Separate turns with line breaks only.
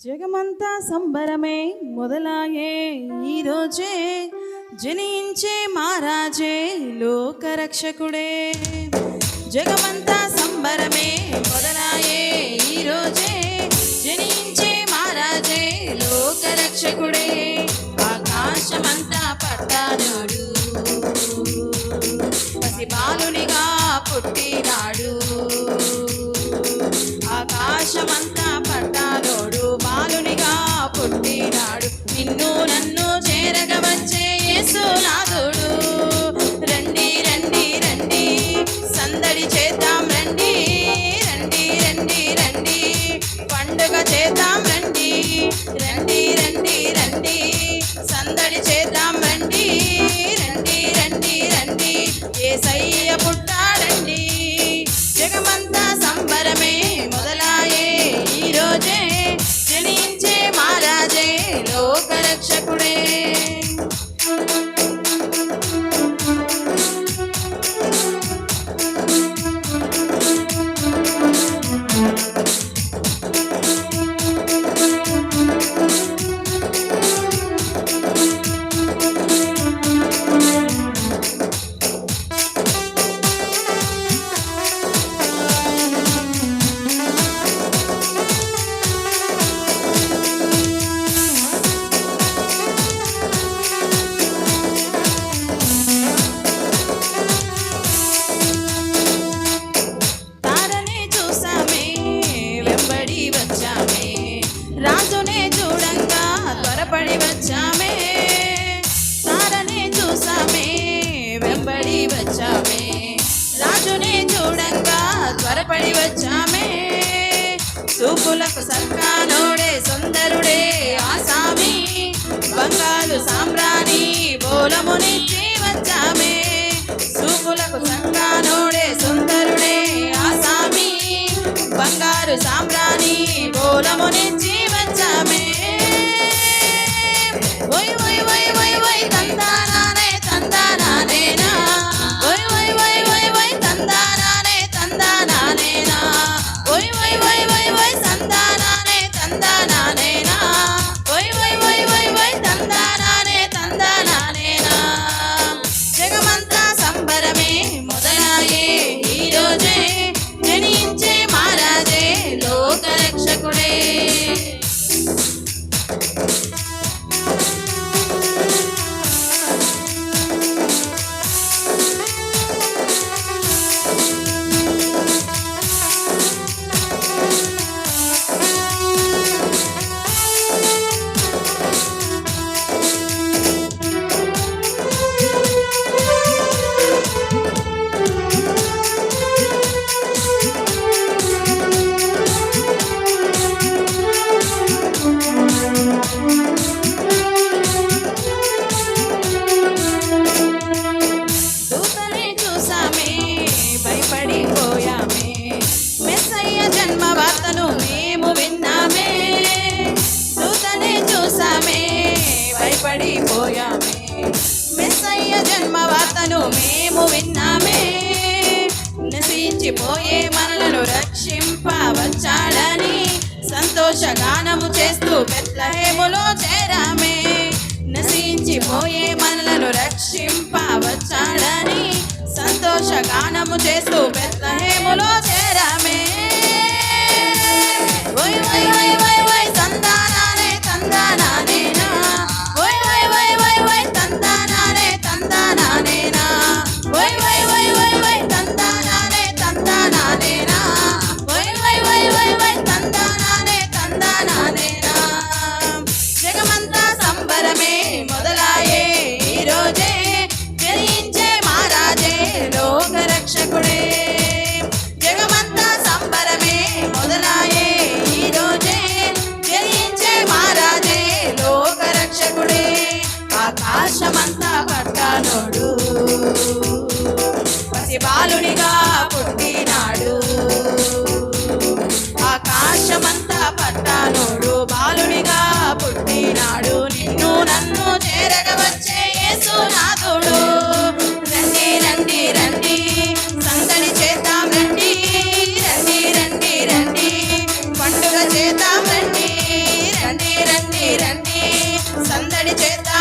జగమంతా సంబరమే మొదలాయే ఈరోజే జనించే మహారాజే లోకరక్షకుడే. జగమంత Dani J. పడి వచ్చామే. సూపులకు సర్కానోడే సుందరుడే ఆసామి బంగాలు సాంబ్రాణి బోలమునిచ్చి వచ్చామే సూపులకు సర్కానోడే సుందరుడే ఆసామి బంగారు సాంబ్రాణి బోలమునిచ్చి పడిపోయామే. మెస్సయ్య జన్మ వార్తను మేము విన్నామే. నశించిపోయే మనలను రక్షింపవచ్చాడని సంతోషగానము చేస్తూ పెద్దహేములో చేరామే. నశించిపోయే మనలను రక్షింపవచ్చాడని సంతోషగానము చేస్తూ పెద్దహేములో చేరామే. ఓయ్. రండి చేద్దాం